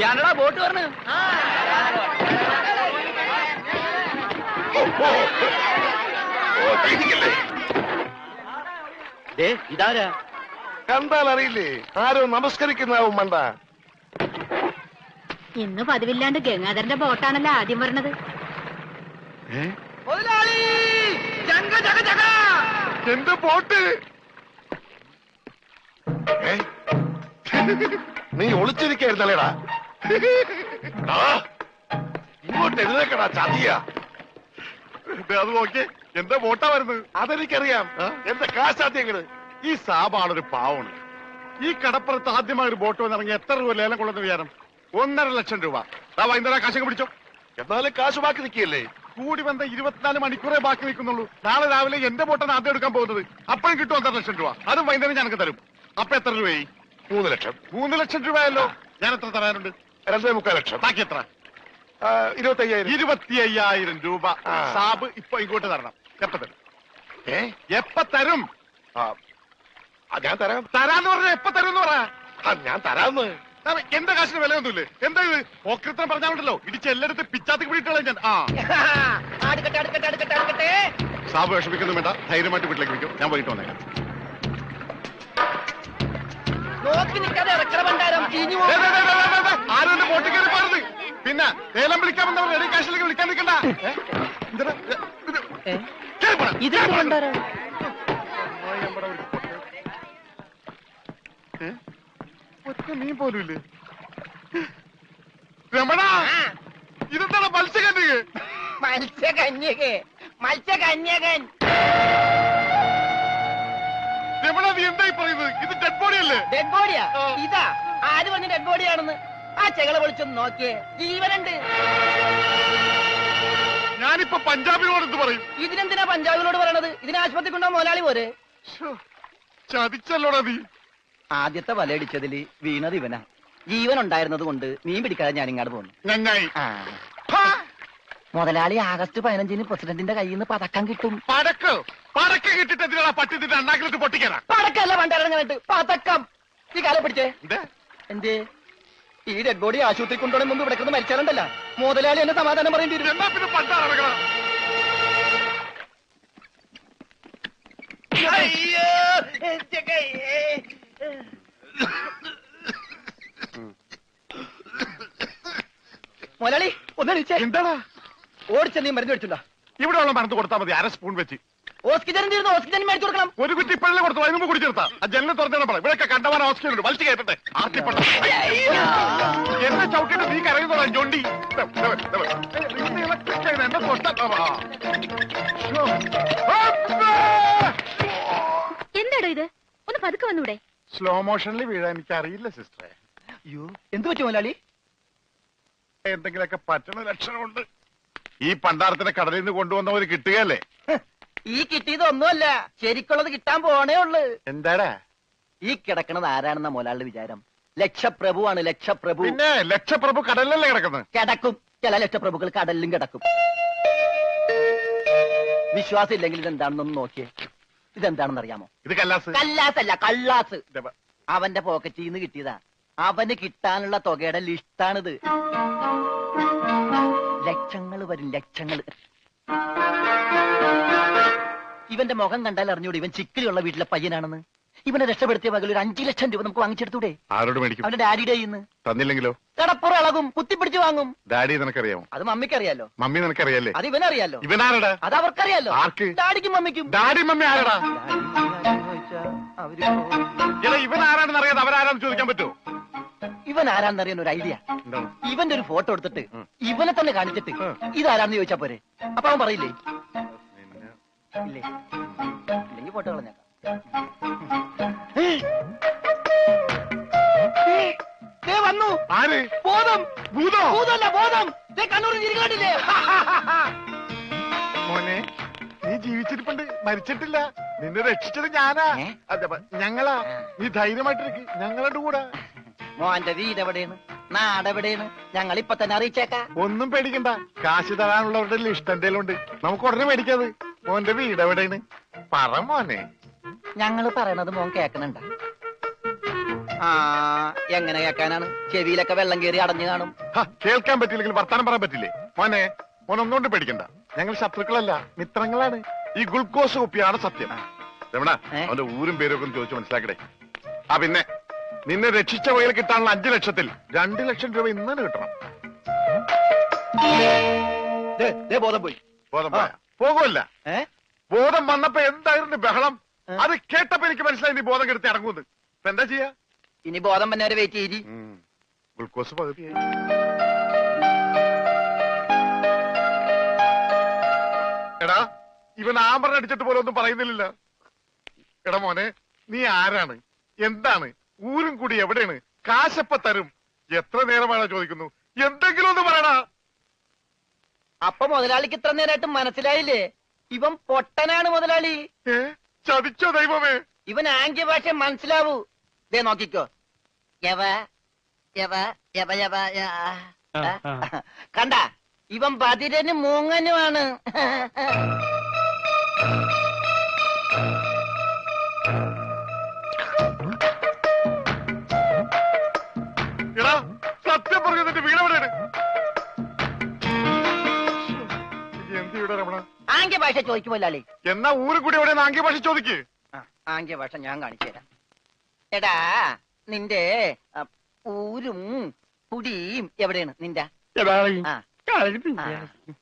ഞാനടാ boat പറഞ്ഞു ഇതാരാ? കണ്ടാൽ അറിയില്ലേ ആരോ നമസ്കരിക്കുന്നാവും മണ്ട. ഇന്ന് പതിവില്ലാണ്ട് ഗംഗാധരന്റെ ബോട്ടാണല്ലോ ആദ്യം വരണത്. മുതലാളി ജങ്ക ജഗ ജഗ എന്റെ ബോട്ട്? നീ ഒളിച്ചിരിക്കായിരുന്നല്ലേടാ. ഇങ്ങോട്ട് എഴുന്നേക്കടാ ചതിയ. അത് നോക്കി. എന്താ വോട്ടാ വരുന്നത്? അതെനിക്കറിയാം. എന്റെ കാശാദ്യങ്ങൾ ഈ സാബാണൊരു പാവണ്. ഈ കടപ്പുറത്ത് ആദ്യമായി ഒരു ബോട്ട് വന്നിറങ്ങി എത്ര രൂപ ലേലം കൊള്ളുന്ന വിചാരം? ഒന്നര ലക്ഷം രൂപ. ദാ വൈകുന്നേരം കാശൊക്കെ പിടിച്ചോ. എന്നാലും കാശ് ബാക്കി നിൽക്കിയല്ലേ കൂടി വന്ന ഇരുപത്തിനാല് മണിക്കൂറേ ബാക്കി നിൽക്കുന്നുള്ളൂ. നാളെ രാവിലെ എന്റെ ബോട്ടാണ് ആദ്യം എടുക്കാൻ പോകുന്നത്. അപ്പോഴും കിട്ടും ഒന്നര ലക്ഷം രൂപ. അതും വൈകുന്നേരം ഞങ്ങൾക്ക് തരും. അപ്പൊ എത്ര രൂപയായി? മൂന്ന് ലക്ഷം. മൂന്ന് ലക്ഷം രൂപയല്ലോ. ഞാൻ എത്ര തരാനുണ്ട്? രണ്ടേ മുക്കാൽ ലക്ഷം. ബാക്കി എത്ര? ഇരുപത്തി അയ്യായിരം ഇരുപത്തി അയ്യായിരം രൂപ. ആ. സാബ് ഇപ്പൊ ഇങ്ങോട്ട് തരണം. എപ്പ തരും ഏ? എപ്പ തരും? ആ, ആ, ഞാൻ തരാം. തരാന്ന് പറഞ്ഞ എപ്പ തരും എന്ന് പറ. ആ, ഞാൻ തരാന്ന്. സാറേ, എന്റെ കാശിന് വിലയൊന്നുമില്ലേ? എന്താ ഇത്? ഓക്രിത്രം പറഞ്ഞാലുണ്ടല്ലോ ഇടിച്ച് എല്ലായിടത്ത് പിച്ചാത്തി പിടിയിട്ടുള്ള ഞാൻ. ആ. അടുക്കട്ടെ അടുക്കട്ടെ അടുക്കട്ടെ അടുക്കട്ടെ സാബ് വിഷമിക്കുന്നു വേണ്ട. ധൈര്യമായിട്ട് വീട്ടിലേക്ക് വിളിക്കും. ഞാൻ പോയിട്ട് വന്നേക്കാം. നോക്കി നിൽക്കാതെ ഇറക്കണ ഭണ്ഡാരം. ചീഞ്ഞു ദേ, ദേ, ദേ, ദേ, ദേ, ദേ, ആരും എന്റെ ബോട്ടിൽ കയറി പോരുത് പിന്നെ ഏലം വിളിക്കാമെന്നവർ റെഡി കാശിലേക്ക് വിളിക്കാൻ നിൽക്കണ്ട? ഒറ്റ മീൻ പോലുമില്ലേ രമണ ഇതെന്താണ് മത്സ്യകന്യക? മത്സ്യകന്യക. മത്സ്യകന്യകൻ. രമണ നീ എന്തായി പറയുന്നത്? ഇത് ഡെഡ് ബോഡിയല്ലേ ഡെഡ് ബോഡിയാ ഇതാ. ആര് പറഞ്ഞ ഡെഡ് ബോഡിയാണെന്ന് ആ ചെകള വിളിച്ചൊന്ന് നോക്കിയേ. ജീവനുണ്ട്. ഞാനിപ്പോ പഞ്ചാബിനോട് എന്ത് പറയും? ഇതിനെന്തിനാ പഞ്ചാബിനോട് പറയണത്? ഇതിനെ ആശുപത്രി കൊണ്ടോ മുതലാളി പോരെ ചതിച്ചല്ലോടാ നീ. ആദ്യത്തെ വലയടിച്ചതിൽ വീണത് ഇവനാ. ജീവൻ ഉണ്ടായിരുന്നത് കൊണ്ട് മീൻ പിടിക്കാതെ ഞാൻ ഇങ്ങോട്ട് പോന്നു. നന്നായി. മുതലാളി ആഗസ്റ്റ് പതിനഞ്ചിന് പ്രസിഡന്റിന്റെ കയ്യിൽ നിന്ന് പതക്കം കിട്ടും. പടക്ക്. പടക്ക് കിട്ടിട്ട് എന്തിനാ പട്ടി നിന്റെ അണ്ണാക്കിലിട്ട് പൊട്ടിക്കാനാ? പടക്കല്ല പണ്ടറങ്ങാനായിട്ട് പതക്കം. ഈ കാലം പിടിച്ചേ. എന്തേ? എന്തേ? ഈ ഡെഡ് ബോഡി ആശുപത്രി കൊണ്ടുപോകണ മുമ്പ് ഇവിടെ കിടന്ന് മരിച്ചാലുണ്ടല്ല. മുതലാളി എന്നെ സമാധാനം പറയേണ്ടി വരും. എന്നാ പിന്നെ. മുതലാളി ഒന്നെ എന്താടാ? ഓടിച്ച നീ മരുന്ന് മേടിച്ചിട്ടുണ്ടോ ഇവിടെ ഉള്ള മരുന്ന് കൊടുത്താൽ മതി അര സ്പൂൺ വെച്ച്. ഓക്സിജൻ തീർന്നു ഓക്സിജൻ മേടിച്ചു കൊടുക്കണം. ഒരു കുറ്റി കൊടുത്തു അതിന് മുമ്പ് കുടിച്ചെടുത്താ ആ ജനലിൽ തുറന്നു പറ. ഇവിടെയൊക്കെ കണ്ടവാൻ ഓക്സിജൻ ഉണ്ട് വലിച്ചു കയറ്റട്ടെ. ആർത്തിപ്പെട്ട എന്നെ ചവിട്ടിട്ട് നീ ജോണ്ടി എന്നെ. എന്താടോ ഇത്? ഒന്ന് പതുക്കെ വന്നൂടെ. സ്ലോ മോഷനിൽ വീഴാൻ എനിക്ക് അറിയില്ല സിസ്റ്ററെ. അയ്യോ എന്ത് പറ്റി മുതലാളി? എന്തെങ്കിലൊക്കെ പറ്റണ ലക്ഷണമുണ്ട്. ഈ പണ്ടാരത്തിനെ കടലിൽ നിന്ന് കൊണ്ടുവന്നവര് കിട്ടുകയല്ലേ? ഈ കിട്ടിയത് ഒന്നുമല്ല. ശരിക്കുള്ളത് കിട്ടാൻ പോണേ ഉള്ളു. എന്താടാ? ഈ കിടക്കണത് ആരാണെന്ന മോലാളുടെ വിചാരം. ലക്ഷപ്രഭുവാണ് ലക്ഷപ്രഭു. പിന്നെ ലക്ഷപ്രഭു കടലിലല്ലേ കിടക്കുന്നത്? കിടക്കും. ചില ലക്ഷപ്രഭുക്കൾ കടലിലും കിടക്കും. വിശ്വാസം ഇല്ലെങ്കിൽ ഇതെന്താണെന്നൊന്ന് നോക്കിയേ. ഇതെന്താണെന്ന് അറിയാമോ ഇത് കല്ലാസ്. കല്ലാസ് അല്ല കള്ളാസ് അവന്റെ പോക്കറ്റിൽ നിന്ന് കിട്ടിയതാ. അവന് കിട്ടാനുള്ള തുകയുടെ ലിസ്റ്റാണിത് ലക്ഷങ്ങൾ വരും ലക്ഷങ്ങൾ. ഇവന്റെ മുഖം കണ്ടാൽ അറിഞ്ഞൂടെ ഇവൻ ചിക്കിലുള്ള വീട്ടിലെ പയ്യനാണെന്ന്? ഇവനെ രക്ഷപ്പെടുത്തിയ പകൽ ഒരു അഞ്ചു ലക്ഷം രൂപ നമുക്ക് വാങ്ങിച്ചെടുത്തൂടെ? ആരോട് മേടിക്കും? അവന്റെ ഡാഡിയുടെ ഇന്ന് തന്നില്ലെങ്കിലോ? കടപ്പുറ ഇളകും കുത്തിപ്പിടിച്ച് വാങ്ങും. ഡാഡി നിനക്കറിയാമോ? അത് മമ്മിക്കറിയാലോ. മമ്മി നിനക്കറിയാലേ അത് ഇവനറിയാലോ. ഇവനാരടാ? അത് അവർക്കറിയാലോ. ആർക്ക്? ഡാഡിക്കും മമ്മിക്കും. ഡാഡി മമ്മി ആരടാ? അവർ ഇവൻ ആരാണെന്ന് അറിയാതെ അവരാരാണെന്ന് ചോദിക്കാൻ പറ്റുമോ? ഇവൻ ആരാന്ന് ആരാന്നറിയാൻ ഒരു ഐഡിയ ഇവന്റെ ഒരു ഫോട്ടോ എടുത്തിട്ട് ഇവനെ തന്നെ കാണിച്ചിട്ട് ഇത് ഇതാരാന്ന് ചോദിച്ചാ പോരെ? അപ്പൊ അവൻ പറയില്ലേ? ഇല്ലേ? ഇല്ലെങ്കിൽ ഫോട്ടോ കളഞ്ഞേക്കാം. വന്നു. ആര്? ബോധം. ഭൂതം. ഭൂതമല്ല ബോധം. കണ്ണൂർ തിരികാട്ടില്ലേ മോനെ നീ ജീവിച്ചിരിപ്പുണ്ട്. മരിച്ചിട്ടില്ല. നിന്നെ രക്ഷിച്ചത് ഞാനാ. അതെ, ഞങ്ങളാ. നീ ധൈര്യമായിട്ടിരിക്കും. ഞങ്ങളുടെ കൂടെ. മോന്റെ വീട് എവിടെയാണ്? നാടെവിടെയാണ് ഞങ്ങൾ ഇപ്പൊ തന്നെ അറിയിച്ചേക്കാ. ഒന്നും പേടിക്കണ്ട. കാശ് തരാനുള്ളവരുടെ ലിസ്റ്റ് എന്തേലും ഉണ്ട്. നമുക്ക് ഉടനെ മേടിക്കാത്. മോന്റെ വീട് എവിടെയാണ്? പറ മോനെ. ഞങ്ങൾ പറയണത് മോൻ കേക്കണണ്ട. ആ എങ്ങനെ കേക്കാനാണ്? ചെവിയിലൊക്കെ വെള്ളം കയറി അടഞ്ഞു കാണും. ഹ, കേൾക്കാൻ പറ്റില്ലെങ്കിൽ വർത്താനം പറയാൻ പറ്റില്ലേ? മോനെ മോൻ ഒന്നുകൊണ്ട് പേടിക്കണ്ട. ഞങ്ങൾ ശത്രുക്കളല്ല മിത്രങ്ങളാണ്. ഈ ഗ്ലൂക്കോസ് കുപ്പിയാണ് സത്യം. രമണ ഏ? അവന്റെ ഊരും പേരും ഒക്കെ ഒന്ന് ചോദിച്ചു മനസ്സിലാക്കടേ. ആ പിന്നെ? നിന്നെ രക്ഷിച്ച വകയിൽ കിട്ടാനുള്ള അഞ്ചു ലക്ഷത്തിൽ രണ്ടു ലക്ഷം രൂപ ഇന്നലെ കിട്ടണം. ബോധം പോയി. ബോധം പോയാ? പോകുമല്ല ഏ? ബോധം വന്നപ്പോ എന്തായിരുന്നു ബഹളം? അത് കേട്ടപ്പോ എനിക്ക് മനസ്സിലായി നീ ബോധം കെടുത്തി ഇറങ്ങുന്നത് ഇപ്പൊ എന്താ ചെയ്യാ? ഇനി ബോധം വന്നവരെ വെയിറ്റ് ചെയ്തി ഗ്ലൂക്കോസ് പകുതിയായി എടാ ഇവൻ ആമ്പറിനടിച്ചിട്ട് അടിച്ചിട്ട് പോലും ഒന്നും പറയുന്നില്ലല്ലോ. എടാ മോനെ നീ ആരാണ്? എന്താണ്? ഊരും കൂടി എവിടെയാണ്? കാശപ്പ തരും. എത്ര നേരമാണോ ചോദിക്കുന്നു. എന്തെങ്കിലും ഒന്ന് പറയണ അപ്പൊ മുതലാളിക്ക് ഇത്ര നേരമായിട്ട് മനസ്സിലായില്ലേ? ഇവൻ പൊട്ടനാണ് മുതലാളി. ഏ? ചതിച്ചോ ദൈവമേ? ഇവൻ ആംഗ്യ ഭാഷ മനസ്സിലാവൂ. ദേ നോക്കിക്കോ. യവ യവ യവ യവ യ- ആ. കണ്ട ഇവൻ ബതിരനും മൂങ്ങനുമാണ്. ആംഗ്യ ഭാഷ ചോദിക്കുമല്ലേ എന്നാ ഊരും കൂടി എവിടെ ആംഗ്യ ഭാഷ ചോദിക്ക്. ആംഗ്യ ഭാഷ ഞാൻ കാണിച്ചു തരാം. എടാ നിന്റെ ഊരും കുടിയും എവിടെയാണ് നിന്റെ?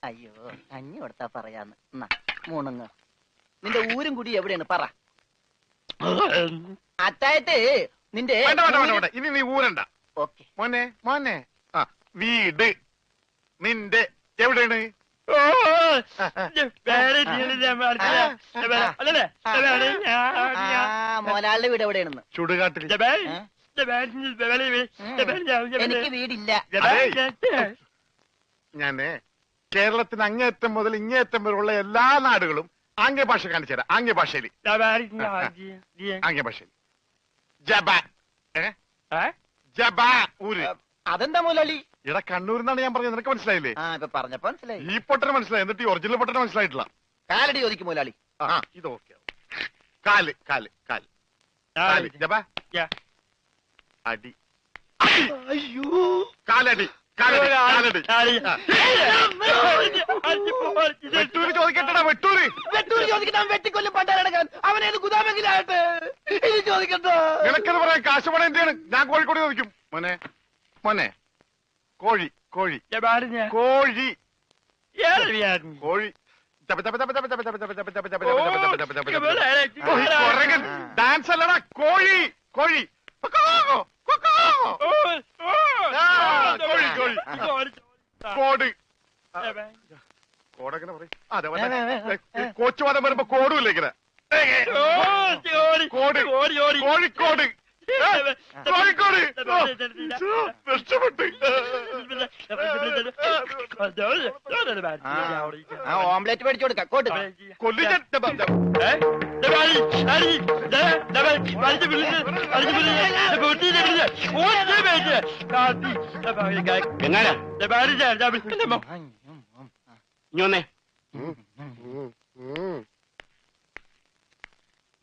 അയ്യോ കഞ്ഞി കൊടുത്താ പറയാന്ന്. മൂണുങ്ങ്. നിന്റെ ഊരും കുടി എവിടെയാണ്? പറ. അത്തായത് നിന്റെ ഇനി നീ ഊരണ്ട. ഓക്കെ. മോനെ മോനെ. വീട്. നിന്റെ എവിടെയാണ്? മോലാളിന്റെ വീട് എവിടെയാണെന്ന് ചുടുകാട്ടിൽ? എനിക്ക് വീടില്ല ഞാൻ കേരളത്തിന് അങ്ങേയറ്റം മുതൽ ഇങ്ങേയറ്റം വരെയുള്ള എല്ലാ നാടുകളും ആംഗ്യ ഭാഷ കാണിച്ചു തരാം ആംഗ്യ ഭാഷയിൽ ആംഗ്യ ഭാഷയിൽ ജബാ ജബാ ഊര് അതെന്താ മോലാളി ഇട കണ്ണൂർ എന്നാണ് ഞാൻ പറഞ്ഞത്. നിനക്ക് മനസ്സിലായില്ലേ? ആ ഇപ്പൊ പറഞ്ഞപ്പോ മനസ്സിലായി. ഈ പൊട്ടന് മനസ്സിലായി. എന്നിട്ട് ഈ ഒറിജിനൽ പൊട്ടന് മനസ്സിലായിട്ടില്ല. കാലടി ചോദിക്കും മോലാളി ആ ഇത് ഓക്കെ കാൽ കാൽ കാൽ. കാൽ. യാ. അടി. അയ്യോ. കാലടി കാലടി കാലടി. ആ. വെട്ടൂര് ചോദിക്കട്ടടാ വെട്ടൂര്. വെട്ടൂർ ചോദിക്കണം വെട്ടിക്കൊല്ലും പണ്ടാരടക്കാൻ അവനേത് ഗുദാമെങ്കിലാകട്ടെ? ഇത് ചോദിക്കട്ടോ നിനക്കത് പറയാൻ കാശുപണ എന്റെയാണ് ഞാൻ കോഴിക്കോട് ചോദിക്കും. മോനെ മോനെ. കോഴി കോഴി കോഴി കോഴി ഡാൻസ് അല്ലടാ കോഴി കോഴി കോഴി കോഴി കോട് കോടങ്ങനെ പറയും കോച്ചുവാദം വരുമ്പോ കോടുമില്ല ഇങ്ങനെ കോഴിക്കോട് കോഴിക്കോട് ആ ഓംലെറ്റ് മേടിച്ചു കൊടുക്കാം കോട്ട് ഇഞ്ഞൊന്നേ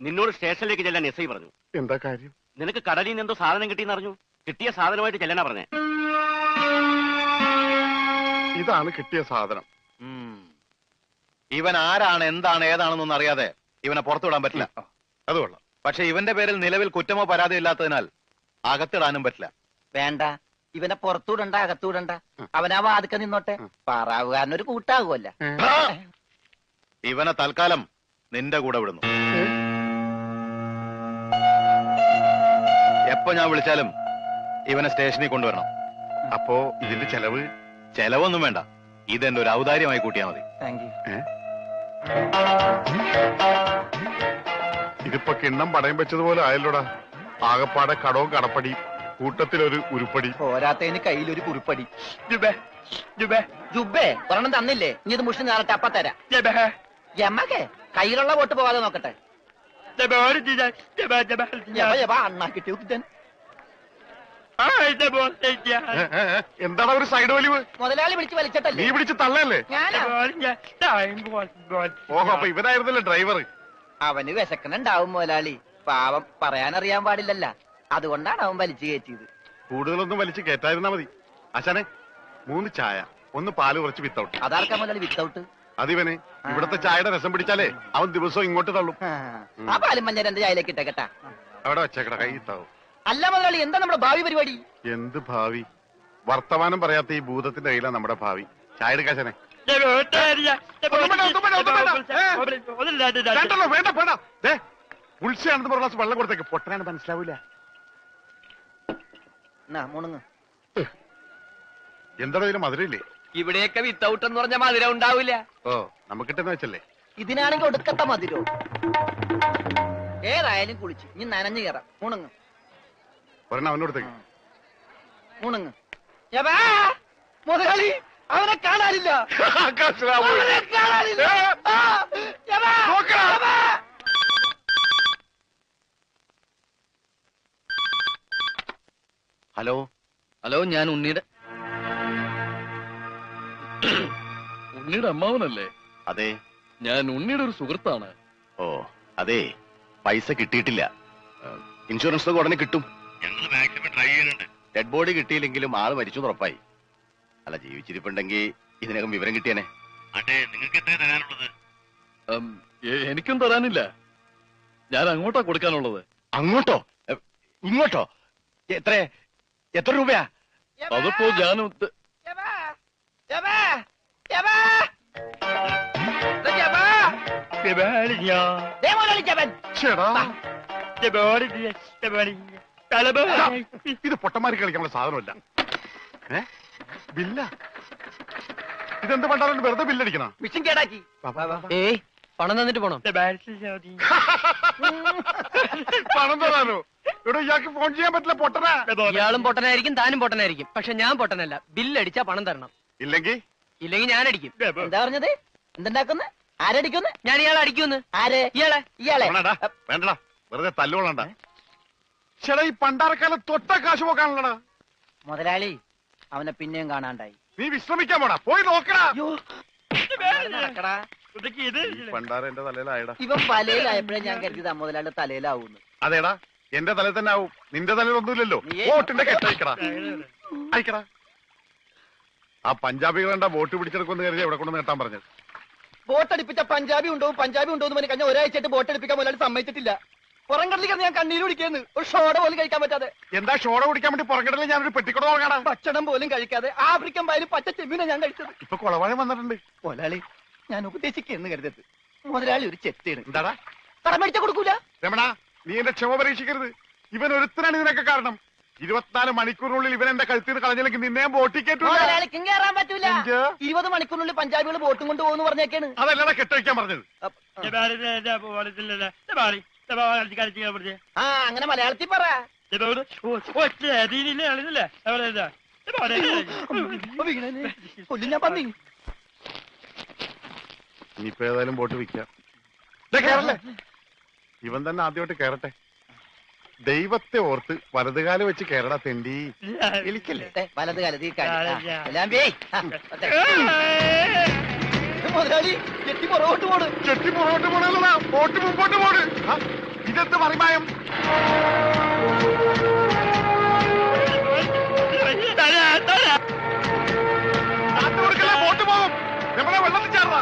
നിന്നോട് സ്റ്റേഷനിലേക്ക് ചെല്ലാൻ എസ് ഐ പറഞ്ഞു. എന്താ കാര്യം? നിനക്ക് കടലിൽ നിന്ന് എന്തോ സാധനം കിട്ടിയെന്ന് അറിഞ്ഞു? കിട്ടിയ സാധനമായിട്ട് ചെല്ലാനാ പറഞ്ഞേ. ഇതാണ് കിട്ടിയ സാധനം. ഇവൻ ആരാണ് എന്താണ് ഏതാണെന്നൊന്നും അറിയാതെ ഇവനെ പുറത്തുവിടാൻ പറ്റില്ല. അത് കൊള്ളാം. പക്ഷെ ഇവന്റെ പേരിൽ നിലവിൽ കുറ്റമോ പരാതി ഇല്ലാത്തതിനാൽ അകത്തിടാനും പറ്റില്ല. വേണ്ട. ഇവനെ പുറത്തുവിടണ്ട അകത്തുവിടണ്ട അവനാ വാതുക്ക നിന്നോട്ടെ. പാറാവുകാരനൊരു കൂട്ടാകുമല്ല ഇവനെ തൽക്കാലം നിന്റെ കൂടെ വിടുന്നു. എപ്പോ ഞാൻ വിളിച്ചാലും ഇവനെ സ്റ്റേഷനിൽ കൊണ്ടുവരണം. അപ്പോ ഇതിന്റെ ചെലവ് ചെലവൊന്നും വേണ്ട. ഇതെന്റെ ഒരു ഔദാര്യമായി കൂട്ടിയാൽ മതി. ഇതിപ്പോ കിണ്ണം പടയം വെച്ചതുപോലെ ആയല്ലോടാ. ആകപ്പാടെ കടവും കടപ്പടി കൂട്ടത്തിലൊരു ഉരുപ്പടി. പോരാത്തതിന് കയ്യിലൊരു കുറിപ്പടി. ജുബേ ഒരെണ്ണം തന്നില്ലേ? ഇനി ഇത് മുഷിന് നേരത്തെ അപ്പ തരാം. എമ്മക്കെ കയ്യിലുള്ള വോട്ട് പോവാതെ നോക്കട്ടെ. കിട്ടിയോ ഏ, എന്താണ് ഒരു സൈഡ് വലിവ്? മുതലാളി വിളിച്ച് നീ വിളിച്ച് പിടിച്ച് തള്ളല്ലേ ഓഹോ അപ്പൊ ഇവനായിരുന്നല്ലേ ഡ്രൈവർ അവന് വിശക്കണുണ്ടാവും മുതലാളി. പാവം പറയാനറിയാൻ പാടില്ലല്ല. അതുകൊണ്ടാണ് അവൻ വലിച്ചു കയറ്റിയത്. കൂടുതലൊന്നും വലിച്ചു കയറ്റായിരുന്നാ മതി. അച്ഛനെ മൂന്ന് ചായ ഒന്ന് പാൽ കുറച്ച് വിത്തൗട്ട് അതാർക്കാ മുതലാളി വിത്തൗട്ട് അതിവന് ഇവിടത്തെ ചായയുടെ രസം പിടിച്ചാലേ അവൻ ദിവസവും ഇങ്ങോട്ട് തള്ളും. ആ. പാലും മഞ്ഞ രണ്ട് ചായയിലേക്ക് ഇട്ടേക്കട്ടാ അവിടെ വെച്ചേക്കട കൈ ഇത്താവും അല്ല മുതലാളി എന്താ നമ്മുടെ ഭാവി പരിപാടി എന്ത് ഭാവി വർത്തമാനം പറയാത്ത ഈ ഭൂതത്തിന്റെ കയ്യിലാണ് നമ്മുടെ ഭാവി ചായ എടുക്കാശനെ വേണ്ടല്ലോ വേണ്ട വേണ്ട ദേ ഉൾച്ചയാണെന്ന് പറഞ്ഞ ഗ്ലാസ് വെള്ളം കൊടുത്തേക്ക് പൊട്ടനാണ് മനസ്സിലാവൂല എന്താണോ ഇതിന് മധുരയില്ലേ ഇവിടെയൊക്കെ വിത്തൗട്ട് എന്ന് പറഞ്ഞ മധുരം ഉണ്ടാവില്ല ഓ നമുക്കിട്ടെന്ന് വെച്ചല്ലേ ഇതിനാണെങ്കിൽ ഒടുക്കത്ത മധുരോ ഏതായാലും കുളിച്ചു ഇനി നനഞ്ഞു കയറാം മുണുങ്ങ് ഒരെണ്ണം അവനോടത്തേക്ക് മുണുങ്ങ് യബാ, മുതലാളി അവനെ കാണാനില്ല. അവനെ കാണാനില്ല. ആ, യബാ, യബാ. ഹലോ? ഹലോ ഞാൻ ഉണ്ണിയുടെ ഉണ്ണിയുടെ അമ്മാവനല്ലേ? അതെ. ഞാൻ ഉണ്ണിയുടെ ഒരു സുഹൃത്താണ്. ഓ അതെ. പൈസ കിട്ടിയിട്ടില്ല. ഏഹ്, ഇൻഷുറൻസ് ഒക്കെ ഉടനെ കിട്ടും. ഡെഡ് ബോഡി കിട്ടിയില്ലെങ്കിലും ആൾ മരിച്ചു ഉറപ്പായി അല്ല ജീവിച്ചിരിപ്പുണ്ടെങ്കിൽ ഇതിനകം വിവരം കിട്ടിയനെ. ഉം, എ- എനിക്കും തരാനില്ല. ഞാൻ അങ്ങോട്ടാ കൊടുക്കാനുള്ളത്. അങ്ങോട്ടോ? ഇങ്ങോട്ടോ? എത്ര? എത്ര രൂപയാ? അതിപ്പോ ഞാൻ ചെടാ ചെടാ. ചേടാ ഇത് പൊട്ടന്മാർക്ക് കളിക്കാനുള്ള സാധനമല്ല. ഏ? ബില്ല. ഇതെന്ത് പണ്ടാലും വെറുതെ ബില്ലടിക്കണം? മിഷൻ കേടാക്കി. ഏയ് പണം തന്നിട്ട് പോണം? പണം തരാനോ ഇവിടെ ഇയാൾക്ക് ഫോൺ ചെയ്യാൻ പറ്റില്ല പൊട്ടനാ. ഇയാളും പൊട്ടനായിരിക്കും താനും പൊട്ടനായിരിക്കും. പക്ഷെ ഞാൻ പൊട്ടനല്ല. ബില്ലടിച്ചാ പണം തരണം. ഇല്ലെങ്കിൽ? ഇല്ലെങ്കിൽ ഞാൻ അടിക്കും. എന്താ പറഞ്ഞത്? എന്തുണ്ടാക്കുന്നു? ആരടിക്കുന്നു? ഞാൻ ഇയാളെ അടിക്കുന്നു ആരെ? ഇയാളെ ഇയാളെ. വേണ്ടടാ വേണ്ടടാ. വെറുതെ തല്ലുകൊള്ളണ്ട. ചേടാ ഈ പണ്ടാരക്കാലം തൊട്ട കാശ് പോക്കാണല്ലടാ മുതലാളി അവനെ പിന്നെയും കാണാണ്ടായി. നീ വിശ്രമിക്കാൻ പോടാ. പോയി നോക്കടാ. നടക്കടാ. ഈ പണ്ടാര എന്റെ തലയിലായടാ. ഇവൻ വലയിലായപ്പോഴേ ഞാൻ കരുതിയതാ മുതലാളി തലയിലാവൂന്ന് അതേടാ. എന്റെ തലയിൽ തന്നെ ആവും. നിന്റെ തലയിൽ ഒന്നുമില്ലല്ലോ വോട്ടിന്റെ കെട്ടയക്കടാ അയക്കടാ. ആ പഞ്ചാബികളെന്താ വോട്ട് പിടിച്ചെടുക്കുമെന്ന് കരുതി എവിടെ കൊണ്ട് നേട്ടാൻ പറഞ്ഞത്. വോട്ടടിപ്പിച്ച പഞ്ചാബി ഉണ്ടോ? പഞ്ചാബി ഉണ്ടോ എന്ന് പറഞ്ഞ് കഴിഞ്ഞാൽ ഒരാഴ്ചയായിട്ട് വോട്ടടിപ്പിക്കാൻ മുതലാളി സമ്മതിച്ചിട്ടില്ല. പുറം കടലിൽ ഞാൻ കണ്ണീര് കുടിക്കുന്നു ഒരു ഷോട പോലും കഴിക്കാൻ പറ്റാതെ. എന്താ ഷോട കുടിക്കാൻ വേണ്ടി ഞാൻ ഒരു പെട്ടിക്കൂടെ നോക്കടാ ഭക്ഷണം പോലും കഴിക്കാതെ ആഫ്രിക്കൻ പായലും പച്ച ചെമ്മീനെ ഞാൻ കഴിച്ചത്. ഇപ്പൊ കുളവാഴം വന്നിട്ടുണ്ട്. മുതലാളി ഞാൻ ഉപദേശിക്കുന്നു കരുതരുത്. മുതലാളി ഒരു ചെത്തേണ് എന്താടാ? കടം മേടിച്ച കൊടുക്കൂല? രമണ നീ എന്റെ ക്ഷമ പരീക്ഷിക്കരുത്. ഇവൻ ഒരുത്തനാണ് ഇതിനൊക്കെ കാരണം. ഇരുപത്തിനാല് മണിക്കൂറിനുള്ളിൽ ഇവൻ എന്റെ കഴുത്തിൽ നിന്ന് കളഞ്ഞില്ലെങ്കിൽ നിന്നെ ബോട്ടി കേട്ടൂല മുതലാളിക്കും കയറാൻ പറ്റൂല. ഇരുപത് മണിക്കൂറിനുള്ളിൽ പഞ്ചാബികൾ ബോട്ടും കൊണ്ട് പോകുന്നു പറഞ്ഞേക്കാണ്. അതല്ലടാ കെട്ടഴിക്കാൻ പറഞ്ഞത്. ആ അങ്ങനെ മലയാളത്തിൽ പറ കൊല്ലും ഞാൻ പന്നി ഇനിയിപ്പോ ഏതായാലും ബോട്ട് വിൽക്കാം കേറല്ലേ ഇവൻ തന്നെ ആദ്യമായിട്ട് കേറട്ടെ ദൈവത്തെ ഓർത്ത് വലതുകാലം വെച്ച് കേരള തെണ്ടി എലിക്കല്ലേ ദേ, തീ കാലത്ത് ഈ കാര്യം. മുതലാളി എത്തി പുറകോട്ട് പോണ്. ചെട്ടി പുറകോട്ട് പോണല്ലടാ ബോട്ട് മുമ്പോട്ട് പോണ് ഇതെന്ത് ചേർന്നാ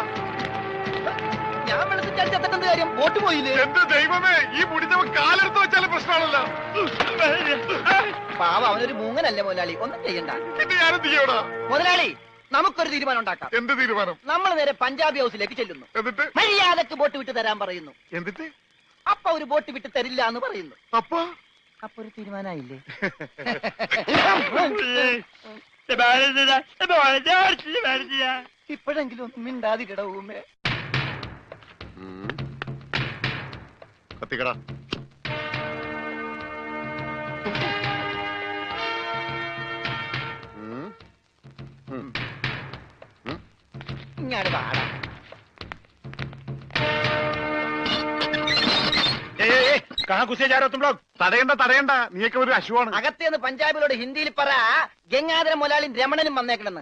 ഞാൻ വെള്ളത്തിൽ ചാടി ചത്തിട്ടെന്ത് കാര്യം? ബോട്ട് പോയില്ലേ? എന്ത് ദൈവമേ ഈ മുടിഞ്ഞവൻ കാലെടുത്ത് വെച്ചാലും പ്രശ്നമാണല്ലോ. പാവ അവനൊരു മൂങ്ങനല്ലേ മുതലാളി. ഒന്നും ചെയ്യണ്ട. മുതലാളി നമുക്കൊരു തീരുമാനം ഉണ്ടാക്കാം. എന്ത് തീരുമാനം? നമ്മൾ നേരെ പഞ്ചാബി ഹൗസിലേക്ക് ചെല്ലുന്നു. എന്നിട്ട്? മര്യാദയ്ക്ക് ബോട്ട് വിട്ട് തരാൻ പറയുന്നു. എന്നിട്ട്? അപ്പൊ ഒരു ബോട്ട് വിട്ട് തരില്ല എന്ന് പറയുന്നു. അപ്പൊ? അപ്പൊ ഒരു തീരുമാനമായില്ലേ ഇപ്പോഴെങ്കിലും ഒന്നും മിണ്ടാതി കിടവുമേ കത്തിക്കടാ. ഇങ്ങാട് പാടാം തടയണ്ട തടയണ്ട. നീയൊക്കെ ഒരു അശുവാണ്. അകത്തേന്ന് പഞ്ചാബിലോട് ഹിന്ദിയിൽ പറ ഗംഗാധര മുലാളിൻ രമണനും വന്നേക്കണെന്ന്.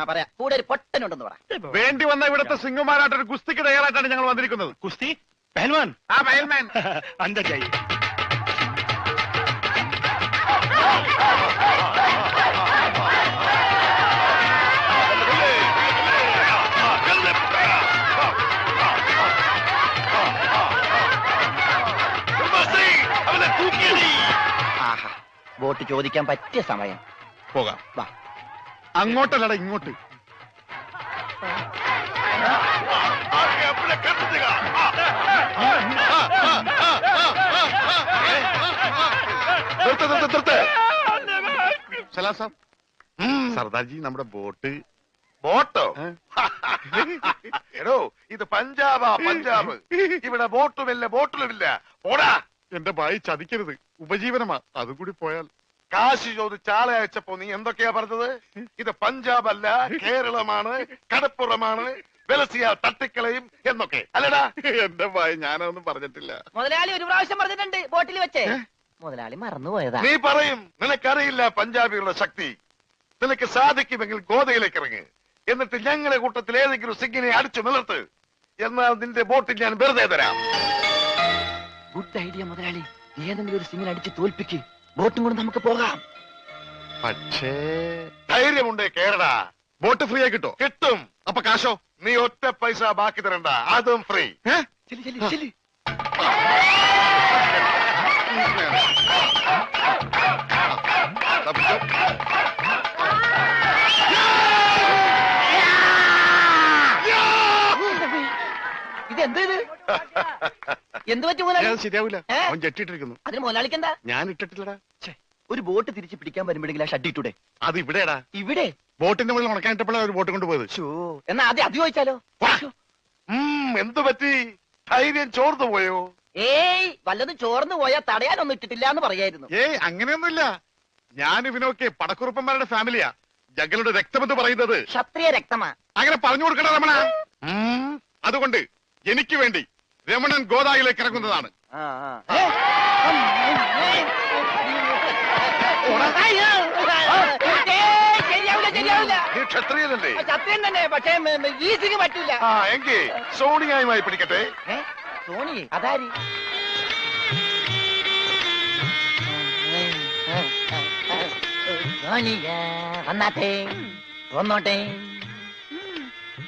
ആ പറയാ. കൂടെ ഒരു പൊട്ടനുണ്ടെന്ന് പറ. വേണ്ടി വന്ന ഇവിടുത്തെ സിംഗുമാരായിട്ട് ഒരു ഗുസ്തിക്ക് തയ്യാറായിട്ടാണ് ഞങ്ങൾ വന്നിരിക്കുന്നത്. കുസ്തി? പഹൽവാൻ? ആ പെഹൽമാൻ. അന്ത വോട്ട് ചോദിക്കാൻ പറ്റിയ സമയം. പോകാം. വാ. അങ്ങോട്ടല്ലട ഇങ്ങോട്ട്. സർദാർജി നമ്മുടെ ബോട്ട്. ബോട്ടോ? എടോ ഇത് പഞ്ചാബാ പഞ്ചാബ്. ഇവിടെ ബോട്ടുമില്ല ബോട്ടിലുമില്ല. പോടാ. എന്റെ ഭായി ചതിക്കരുത്. ഉപജീവനമാ. അതും കൂടി പോയാൽ. കാശി ചോദിച്ച് ആളെ അയച്ചപ്പോ നീ എന്തൊക്കെയാ പറഞ്ഞത്? ഇത് പഞ്ചാബ് അല്ല കേരളമാണ് കടപ്പുറമാണ് വെലസിയ തട്ടിക്കളയും എന്നൊക്കെ. അല്ലടാ. എന്റെ ഭായി ഞാനതൊന്നും പറഞ്ഞിട്ടില്ല. മുതലാളി ഒരു പ്രാവശ്യം പറഞ്ഞിട്ടുണ്ട് ബോട്ടിൽ വെച്ചേ. മുതലാളി മറന്നുപോയതാ. നീ പറയും നിനക്കറിയില്ല പഞ്ചാബികളുടെ ശക്തി. നിനക്ക് സാധിക്കുമെങ്കിൽ ഗോതയിലേക്ക് ഇറങ്ങ്. എന്നിട്ട് ഞങ്ങളുടെ കൂട്ടത്തിൽ ഏതെങ്കിലും സിഗ്ഗിനെ അടിച്ചു നിലർത്ത് എന്നാൽ നിന്റെ ബോട്ടിൽ ഞാൻ വെറുതെ തരാം. ഗുഡ് ഐഡിയ മുതലാളി ഏതെങ്കിലും ഒരു സിംഗിൽ അടിച്ച് തോൽപ്പിക്ക്. ബോട്ടും കൊണ്ട് നമുക്ക് പോകാം. പക്ഷേ ധൈര്യമുണ്ടേ കേരള. ബോട്ട് ഫ്രീ ആയി കിട്ടോ? കിട്ടും. അപ്പൊ കാശോ? നീ ഒറ്റ പൈസ ബാക്കി തരണ്ട. അതും ഫ്രീ. ഇതെന്ത് ഇത് എന്ത് പറ്റി മുതലാളി? ശരിയാവില്ല ഏ? അവൻ ജെട്ടിട്ടിരിക്കുന്നു അതിന് മുതലാളിക്കെന്താ? ഞാൻ ഇട്ടിട്ടില്ലടാ. ഒരു ബോട്ട് തിരിച്ച് പിടിക്കാൻ വരുമ്പോഴെങ്കിലും ആ ഷഡ് ഇട്ടൂടെ? അത് ഇവിടെടാ ഇവിടെ? ബോട്ടിന്റെ മുകളിൽ ഉണക്കാനിട്ടപ്പോഴാണ് ഒരു ബോട്ട് കൊണ്ടുപോയത്. ഷോ എന്നാ ആദ്യം അത് ചോദിച്ചാലോ? ഉം, എന്തു പറ്റി? ധൈര്യം ചോർന്നു പോയോ? ഏയ് വല്ലതും ചോർന്നു പോയാ തടയാനൊന്നും ഇട്ടിട്ടില്ല എന്ന് പറയായിരുന്നു. ഏയ് അങ്ങനെയൊന്നുമില്ല. ഞാൻ ഇവനൊക്കെ പടക്കുറുപ്പന്മാരുടെ ഫാമിലിയാ. ജഗലുടെ രക്തമെന്ന് പറയുന്നത്. ക്ഷത്രിയ രക്തമാ. അങ്ങനെ പറഞ്ഞു കൊടുക്കണ രമണ. അതുകൊണ്ട് എനിക്ക് വേണ്ടി രമണൻ ഗോദായിലേക്ക് ഇറങ്ങുന്നതാണ്. നീ ക്ഷത്രിയനല്ലേ? സത്യം തന്നെ പക്ഷേ ഈസിക്ക് പറ്റില്ല ആ എങ്കിൽ സോണിയായുമായി പിടിക്കട്ടെ. ഏ? സോണി അതാരി? സോണിയ വന്നാട്ടെ. വന്നോട്ടെ.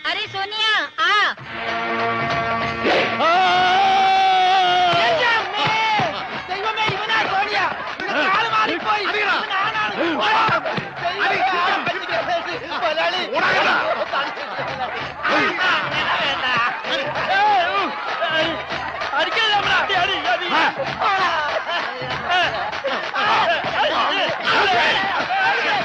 അരെ സോനിയ ആ എന്റെ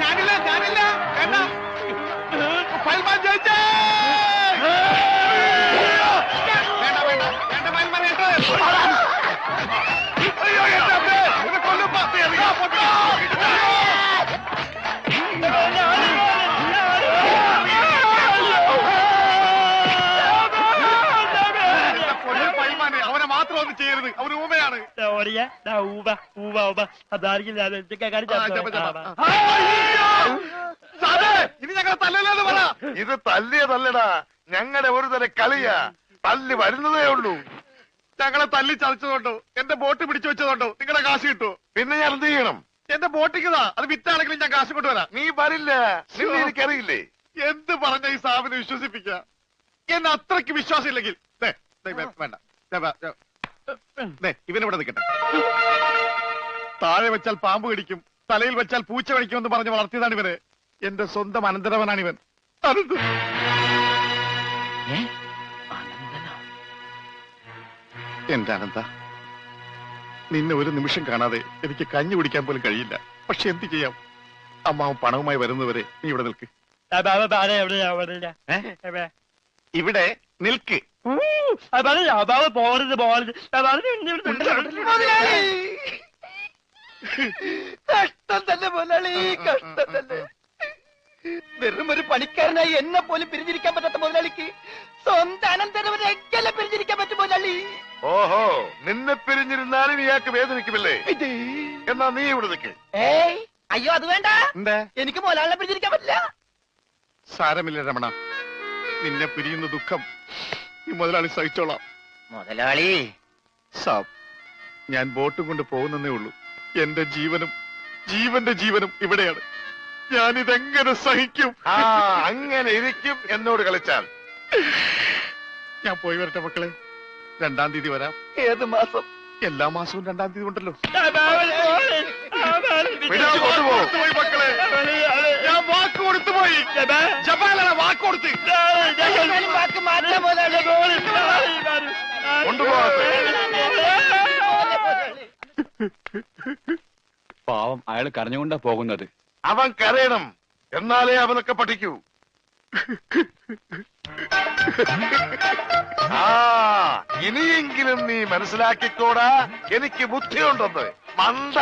ഞാനില്ല ഞാനില്ല വേണ്ട ഫയൽമാൻ ജയിച്ചേ ഇനി ഞങ്ങളെ തല്ലടാ ഇത് ഞങ്ങളുടെ ഒരു തര കളിയാ. തല്ലി വരുന്നതേ ഉള്ളൂ. ഞങ്ങളെ തല്ലി ചതച്ചതുകൊണ്ടോ എന്റെ ബോട്ട് പിടിച്ചു വെച്ചതുകൊണ്ടോ നിങ്ങളുടെ കാശ് കിട്ടുമോ പിന്നെ ഞാൻ എന്ത് ചെയ്യണം? എന്റെ ബോട്ടിക്കതാ. അത് വിറ്റാണെങ്കിലും ഞാൻ കാശ് കൊണ്ടുവരാം. നീ വരില്ല. നിന്നെ എനിക്കറിയില്ലേ? എന്ത് പറഞ്ഞ ഈ സാബിനെ വിശ്വസിപ്പിക്ക? എന്നെ അത്രയ്ക്ക് വിശ്വാസം ഇല്ലെങ്കിൽ ദേ, ദേ, വേ- വേണ്ട. ദേ, വേ- ദേ, ദേ, ഇവനിവിടെ നിൽക്കട്ടെ. താഴെ വെച്ചാൽ പാമ്പ് കടിക്കും. തലയിൽ വെച്ചാൽ പൂച്ച കടിക്കുമെന്ന് പറഞ്ഞ് വളർത്തിയതാണ് ഇവർ. എന്റെ സ്വന്തം അനന്തരവനാണ് ഇവൻ അനന്ത എന്റെ അനന്ത. നിന്നെ ഒരു നിമിഷം കാണാതെ എനിക്ക് കഞ്ഞി കുടിക്കാൻ പോലും കഴിയില്ല. പക്ഷെ എന്ത് ചെയ്യാം? അമ്മാവൻ പണവുമായി വരുന്നവരെ നീ ഇവിടെ നിൽക്ക്. ഇവിടെ നിൽക്ക്. പോകരുത് പോകരുത്. കഷ്ടം തന്നെ മുതലാളി കഷ്ടം തന്നെ. വെറും ഒരു പണിക്കാരനായി എന്നെ പോലും പിരിഞ്ഞിരിക്കാൻ പറ്റാത്ത മുതലാളിക്ക് സ്വന്തം അനന്തരവനെ എങ്ങനെ പിരിഞ്ഞിരിക്കാൻ പറ്റും മുതലാളി? ഓഹോ നിന്നെ പിരിഞ്ഞിരുന്നാലും ഇയാൾക്ക് വേദനിക്കുമല്ലേ? എന്നാ നീ ഇവിടെ നിൽക്ക് ഏയ് അയ്യോ അത് വേണ്ട. എനിക്ക് മുതലാളിനെ പിരിഞ്ഞിരിക്കാൻ പറ്റില്ല. സാരമില്ല രമണ. നിന്നെ പിരിയുന്ന ദുഃഖം ഈ മുതലാളി സഹിച്ചോളാം. മുതലാളി. സാബ് ഞാൻ ബോട്ടും കൊണ്ട് പോകുന്നേ ഉള്ളൂ. എന്റെ ജീവനും ജീവന്റെ ജീവനും ഇവിടെയാണ്. ഞാൻ ഇതെങ്ങനെ സഹിക്കും? ആ അങ്ങനെ ഇരിക്കും എന്നോട് കളിച്ചാൽ. ഞാൻ പോയി വരട്ടെ മക്കളെ. രണ്ടാം തീയതി വരാം. ഏത് മാസം? എല്ലാ മാസവും രണ്ടാം തീയതി ഉണ്ടല്ലോ. കൊണ്ടുപോ. പോയി മക്കളെ. ഞാൻ വാക്ക് കൊടുത്തു പോയി. വാക്ക് കൊടുത്ത്? പാവം അയാൾ കരഞ്ഞുകൊണ്ടാ പോകുന്നത്. അവൻ കരയണം. എന്നാലേ അവനൊക്കെ പഠിക്കൂ. ആ ഇനിയെങ്കിലും നീ മനസ്സിലാക്കിക്കോടാ. എനിക്ക് ബുദ്ധിയുണ്ടെന്ന്. മന്ദ.